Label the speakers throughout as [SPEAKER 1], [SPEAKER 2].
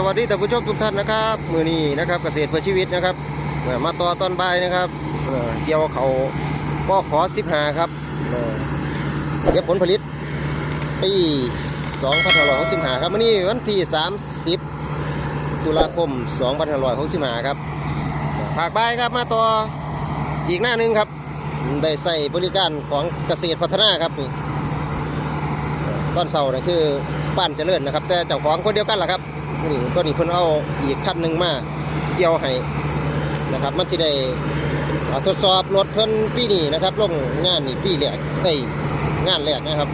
[SPEAKER 1] สวัสดีท่านผู้ชมทุกท่านนะครับมือนี้นะครับเกษตรเพื่อชีวิตนะครับมาต่อตอนบ่ายนะครับเกี่ยวเขาก็ขอสิบหาครับเก็บผลผลิตปี2565ครับวันนี้วันที่ 30 ตุลาคม 2565ครับภาคบ่ายครับมาต่ออีกหน้าหนึงครับได้ใส่บริการของเกษตรพัฒนาครับนี่ตอนเสาร์นี่คือบ้านเจริญนะครับ แต่เจ้าของคนเดียวกันแหละครับ นี่ตัวนี้เพิ่นเอาอีกคันหนึ่งมาเกี่ยวให้นะครับ มันจะได้ทดสอบรถเพิ่นปีนี้นะครับลงงานนี่ปีแรกได้งานแรกนะครับ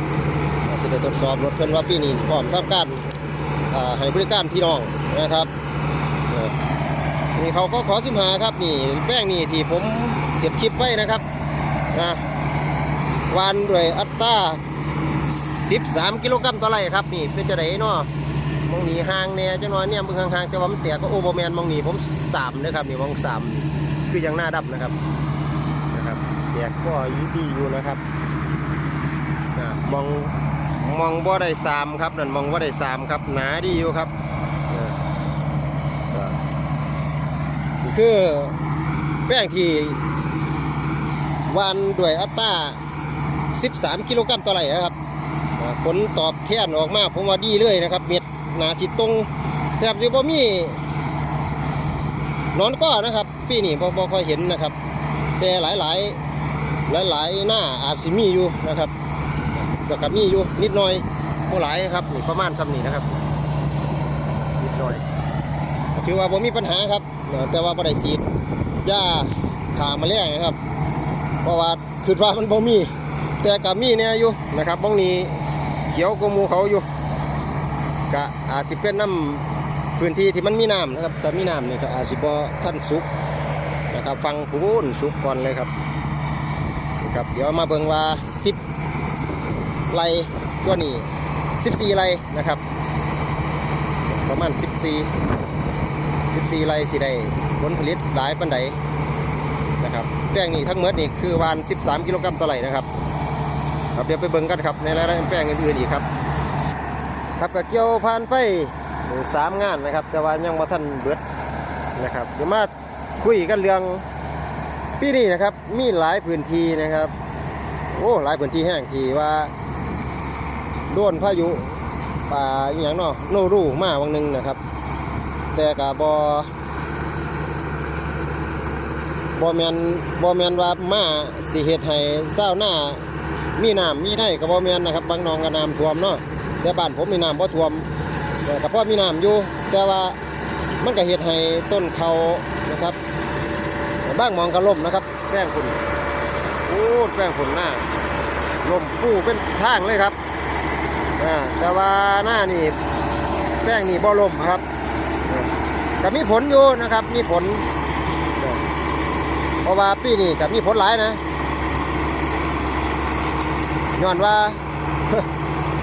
[SPEAKER 1] สิได้ทดสอบรถเพิ่นว่าปีนี้พร้อมทำการให้บริการพี่น้องนะครับนี่เขาก็ขอสิมหาครับนี่แป้งนี่ที่ผมเก็บคลิปไว้นะครับนะวานด้วยอัตรา13 กิโลกรัมต่อไร่ครับนี่เป็นจะไดเนาะ มองหนีห่างเนี่ยจังน้อยเนี่ยมึงห่างๆแต่ว่ามันแตกก็โอโบแมนมองหนีผมสามนะครับนี่มองสามคือยังหน้าดับนะครับนะครับแตกก็ยีดีอยู่นะครับมองมองบ่ได้สามครับนั่นมองบ่ได้สามครับหนาดีอยู่ครับคือแป้งที่วันด้วยอัตรา13 กิโลกรัมต่อไร่นะครับ ผลตอบแทนออกมาผมว่าดีเลยนะครับ เม็ด หนาสิตรงแทบจะบ่มีนอนก็นะครับ ปีนี้บ่ค่อยเห็นนะครับ แต่หลายหลายหลายหลายหน้าอาจสิมีอยู่นะครับก็กับมีอยู่นิดหน่อยบ่หลายนะครับนี่ประมาณซ้ำนี้นะครับ นิดหน่อยถือว่าบ่มีปัญหาครับ แต่ว่าบ่ได้สีดยาขาแมลงนะครับ เพราะว่าคือว่ามันบ่มี แต่ก็มีเนี่ยอยู่นะครับบางนี้เขียวกมูเขาอยู่ ก็อาจสิเป็นน้ำพื้นที่ที่มันมีน้ำนะครับแต่มีน้ำเนี่ยก็อาจสิบ่ท่านสุกนะครับฟังพูนสุกก่อนเลยครับนะครับเดี๋ยวมาเบิ่งว่า 10 ไร่ตัวนี้ 14 ไร่นะครับ ประมาณ 14 14 ไร่สิได้ผลผลิตหลายปันใดนะครับแป้งนี่ทั้งหมดนี่คือวาน 13 กิโลกรัมต่อไร่นะครับครับเดี๋ยวไปเบิ่งกันครับในรายละเอียดแป้งอื่นๆอีกครับ ครับกับเกี่ยวผ่านไปสามงานนะครับ แต่ว่ายังมาทันเบิดนะครับเดี๋ยวมาคุยกันเรื่องปีนี้นะครับ มีหลายพื้นที่นะครับ โอ้หลายพื้นที่แห้งที่ว่าโดนพายุป่าอย่างเนาะโนรูมาวังหนึงนะครับ แต่กับบอบ่แมนบ่แมนว่ามาสิเฮ็ดให้เศร้าหน้ามีน้ำมีได้ก็บ่แมนนะครับ บางนองก็น้ำท่วมเนาะ แต่บ้านผมมีน้ำบ่ท่วมแต่พอมีน้ำอยู่ แต่ว่ามันก็เฮ็ดให้ต้นเขานะครับบ้างมองก็ล่มนะครับแป้งฝุ่นโอ้แป้งฝุ่นหน้าลมปูเป็นทางเลยครับแต่ว่าหน้านี่แป้งนี่บ่ลมครับก็มีผลอยู่นะครับ มีผล เพราะว่าปีนี้ก็มีผลหลายนะย้อนว่า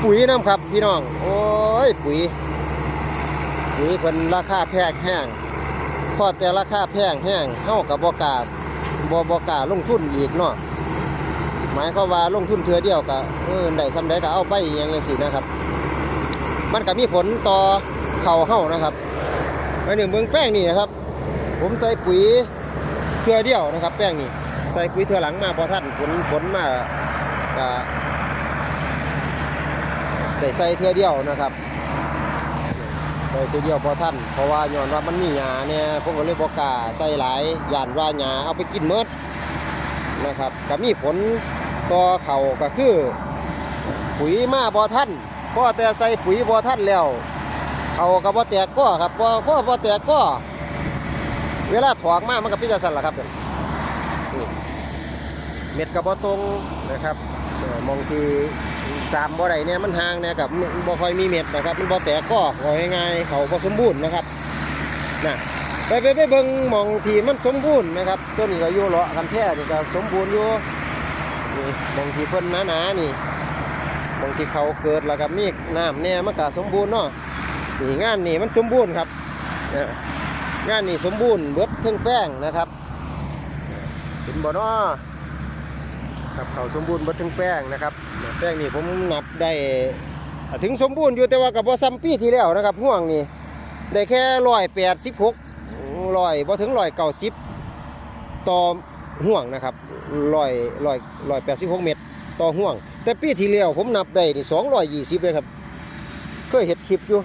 [SPEAKER 1] ปุ๋ยน้ำครับพี่น้อง โอ้ยปุ๋ย ปุ๋ยเพิ่นราคาแพงแห้งพอแต่ราคาแพงแห้งเฮากับบ่กล้าบบ่กาลงทุนอีกเนาะหมายความว่าลงทุนเทื่อเดียวก็เออได้ซำใดก็เอาไปอย่างจังซี่นะครับ มันก็มีผลต่อเข่าเฮานะครับไปหนึ่งเมืองแป้งนี่นะครับ ผมใส่ปุ๋ยเทือเดียวนะครับ แป้งนี่ใส่ปุ๋ยเทือหลังมาพอท่านผลผลมาก็ ได้ใส่เทือเดียวนะครับใส่เทือเดียวพอท่านเพราะว่าย้อนว่ามันมีหญ้าเนี่ยผมก็เลยบอกกล้าใส่หลายย่านว่าหญ้าเอาไปกินเมดนะครับก็มีผลต่อเขาก็คือปุ๋ยมาบ่ท่านพอแต่ใส่ปุ๋ยบ่ท่านแล้วเขาก็บ่แตกก็ครับบ่พอบ่แตกก็ เวลาถอกมากมันก็พิจารณาละครับเม็ดกับบตรงนะครับมองที สามบ่อใดเนี่ยมันห่างเนี่ยกับบ่ค่อยมีเม็ดนะครับ มันบ่แตกก็ว่าง่ายๆเขาบ่สมบูรณ์นะครับนะไปไปไปเบิ่งมองทีมันสมบูรณ์นะครับตัวนี้ก็อยู่เลาะกันแท้นี่ก็สมบูรณ์อยู่นี่หมองทีเพิ่นหนาๆนี่หมองทีเขาเกิดแล้วก็มีน้ำเนี่ยมันก็สมบูรณ์เนาะนี่งานนี่มันสมบูรณ์ครับงานนี่สมบูรณ์เบิดเครื่องแป้งนะครับเห็นบ่เนาะ ครับเขาสมบูรณ์บดเครื่องแป้งนะครับแป้งนี่ผมนับได้ถึงสมบูรณ์อยู่แต่ว่ากับบ่ซ้ำปีที่แล้วนะครับห่วงนี่ได้แค่ร้อยแปดสิบหกร้อยพอถึงร้อยเก้าสิบต่อห่วงนะครับร้อยร้อยร้อยแปดสิบหกเมตรต่อห่วง แต่ปีที่แล้วผมนับได้นี่สองร้อยยี่สิบเลยครับเคยเห็ดคลิปอยู่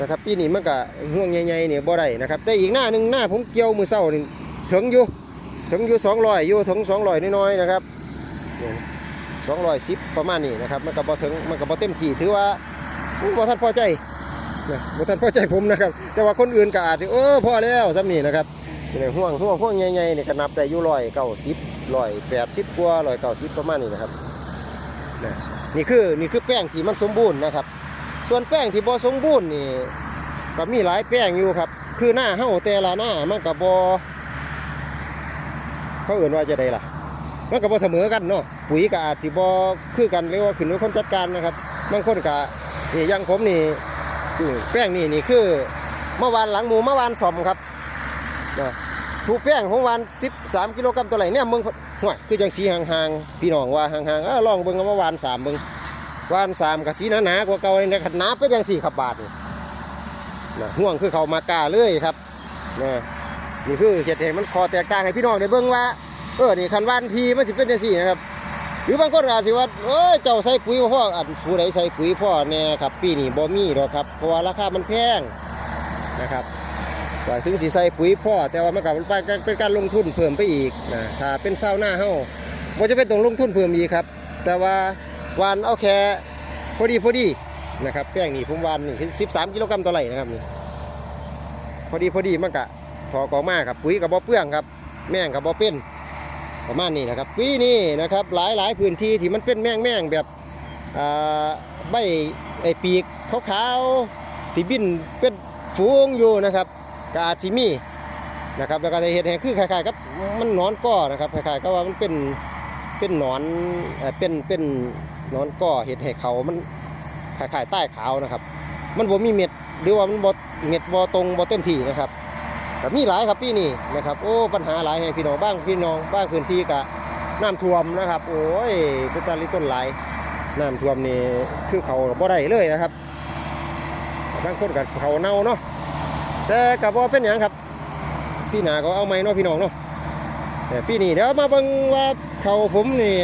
[SPEAKER 1] นะครับปีนี้มันก็ห่วงใหญ่ๆเนี่ยบ่ได้นะครับแต่อีกหน้าหนึ่งหน้าผมเกี่ยวมือเศร้านี่ถึงอยู่ถึงอยู่สองร้อยอยู่ถึงสองร้อยน้อยๆนะครับ สองร้อยสิบประมาณนี้นะครับมันก็บ่ถึงมันก็บ่เต็มที่ถือว่าบ่ท่านพอใจนะบ่ท่านพอใจผมนะครับ แต่ว่าคนอื่นก็อาจจะเออพอแล้วซ้ำนี่นะครับเนี่ยห่วงห่วงห่วงใหญ่ๆเนี่ก็นับได้อยู่ร้อยเก้าสิบร้อยแปดสิบกว่าร้อยเก้าสิบประมาณนี้นะครับนะนี่คือนี่คือแป้งที่มันสมบูรณ์นะครับ ส่วนแป้งที่บ่สมบูรณ์นี่ก็มีหลายแป้งอยู่ครับ คือหน้าเฮาแต่ละหน้ามันก็บ่เขาเอื่นว่าจะได้ล่ะ มันก็บ่เสมอกันเนาะปุ๋ยก็อาจสิบ่คือกันเรียกว่าขึ้นกับคนจัดการนะครับบางคนก็นี่อยังผมนี่แป้งนี่นี่คือเมื่อวานหลังหมูเมื่อวานสอมครับนะถูกแป้งของวาน13กิโลกรัมตัวไหนเนี่ยมึงห่วยคือจังสีห่างๆพี่น้องว่าห่างๆเออลองเบิ่งเอาเมื่อวานสามเบิ่งวานสามกับสีหนาๆกว่าเก่าเลยนะขนาดเป็นจังสี่ขับบาทนี่นะห่วงคือเขามากาเลยครับนะนี่คือเหตุเหตุมันคอแตกต่างให้พี่น้องได้เบิ่งว่า เออนี่คันวานทีมันสิเป็นจังสี่นะครับหรือบางคนอาจสิว่าเอ้ยเจ้าใส่ปุ๋ยพ่ออันผู้ใดใส่ปุ๋ยพ่อแน่ครับ ปีนี้บ่มีดอกครับเพราะว่าราคามันแพงนะครับว่าถึงสิใส่ปุ๋ยพ่อแต่ว่ามันก็เป็นการเป็นการลงทุนเพิ่มไปอีกนะถ้าเป็นชาวนาเฮ้าบ่จะเป็นต้องลงทุนเพิ่มอีกครับ แต่ว่าวานเอาแค่พอดีพอดีนะครับแป้งนี่ผมวานนี่คือ13กิโลกรัมต่อไร่นะครับนี่พอดีพอดีมันก็พอกออมาครับปุ๋ยก็บ่เปลืองครับ แม่งก็บ่เป็น ประมาณนี้นะครับปีนี้นะครับหลายหลายพื้นที่ที่มันเป็นแมงแมงแบบใบไอปีกขาวๆที่บินเป็นฝูงอยู่นะครับกาจสิมีนะครับแล้วก็ได้เห็นแห่งคือคล้ายๆกับมันนอนก้อนะครับคล้ายๆก็ว่ามันเป็นเป็นหนอนเอเป็นเป็นนอนก้อเห็ดให้เขามันคล้ายๆใต้ขาวนะครับ มันบ่มีเม็ดหรือว่ามันบ่เม็ดบ่ตรงบ่เต็มที่นะครับ ก็มีหลายครับปีนี้นะครับโอ้ปัญหาหลายให้พี่น้องบ้างพี่น้องบ้างพื้นที่กะน้ำท่วมนะครับ โอ้ยเป็นตาลิต้นหลายน้ำท่วมนี่คือเขาบ่ได้เลยนะครับบางคนกับเขาเน่าเนาะแต่กับว่าเป็นอย่างครับพี่หนาก็เอาไม้เนาะพี่น้องเนาะแต่ปีนี้เดี๋ยวมาเบิ่งว่าเขาผมนี่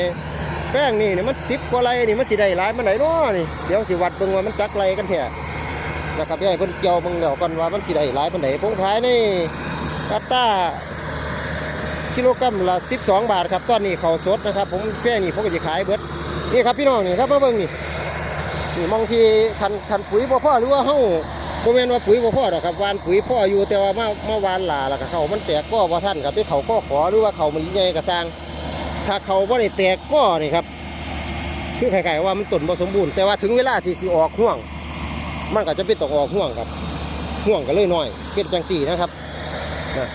[SPEAKER 1] แป้งนี่นี่มันสิบกว่าไรนี่มันสิได้หลายมันไหนเนาะนี่เดี๋ยวสิวัดเบิ่งว่ามันจักไรกันแท้ นะครับให้เพิ่นเกี่ยวเบิ่งแล้วกันว่ามันสิได้หลายปานใดผมขายในกาตากิโลกรัมละ12 บาทครับตอนนี้เขาสดนะครับ ผมแป้งนี่ผมก็จะขายเบิดนี่ครับพี่น้องนี่ครับมาเบิ่งนี่นี่มองที่คันคันปุ๋ยบ่พอหรือว่าเฮาบ่แม่นว่าปุ๋ยบ่พอดอกครับวานปุ๋ยพ่ออยู่แต่ว่ามามาหวานหลาแล้วก็เขามันแตกก็บ่ทันครับไปเขาก็ขอหรือว่าเขามันใหญ่ก็สร้างถ้าเขาบ่ได้แตกก็นี่ครับคือคล้ายๆว่ามันต้นบ่สมบูรณ์แต่ว่าถึงเวลาที่สิออกห่วง มันก็จะเป็นตกออกห่วงครับห่วงก็เลยน้อยเป็นจังสี่นะครับนะ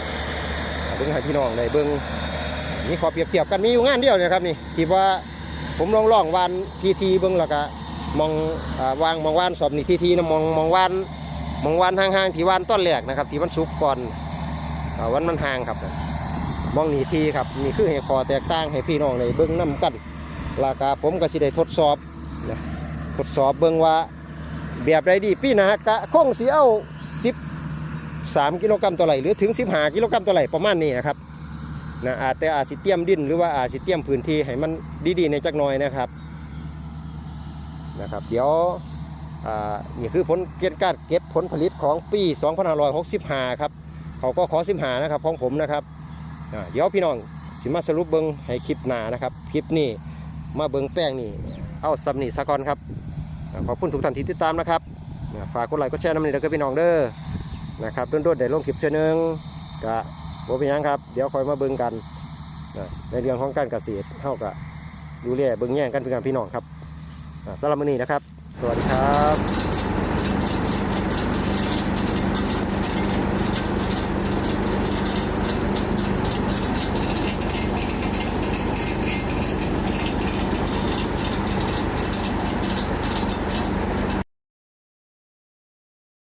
[SPEAKER 1] เบิ้งให้พี่น้องเลยเบิ้งนี่ขอเปรียบเทียบกันมีอยู่งานเดียวเนี่ยครับนี่ที่ว่าผมลองลองวานทีทีเบิ้งแล้วก็มองอวางมองวานสอบนี่ทีทีนะมองมองวานมองวานห่างๆที่วานต้นแรกนะครับที่มันสุกก่อนอวันมันห่างครับมองหนีทีครับนี่คือให้คอแตกต่างให้พี่น้องเลยเบิ้งน้กันแล้วก็ผมก็สิได้ทดสอบนะทดสอบเบิ้งว่า แบบใดดีพี่นากะคงสีเอา10 3กิโลกรัมต่อไหลหรือถึง15กิโลกรัมต่อไหลประมาณนี้นะครับนะอาจแต่อาจสิเตียมดินหรือว่าอาจสิเตียมพื้นที่ให้มันดีๆในจักหน่อยนะครับนะครับ เดี๋ยวอ่านี่คือผลเกณฑ์การเก็บผลผลิตของปี2565 ครับ เขาก็ขอ15นะครับของผมนะครับอ่าเดี๋ยวพี่น้องสิมาสรุปเบิงให้คลิปหนานะครับ คลิปนี้มาเบิงแป้งนี่ เอาสำนีสะกอนครับ ขอบคุณทุกท่านที่ติดตามนะครับฝากกดไลค์กดแชร์น้ำมันเด้อพี่น้องเด้อนะครับโดนๆได้ลงคลิปเช่นนึงกะโบเป็นยังครับเดี๋ยวคอยมาเบิ่งกันในเรื่องของการเกษตรเท่ากับดูแลเบิ่งแย่งกันเป็นการพี่น้องครับสำหรับมื้อนี้นะครับ สวัสดีครับ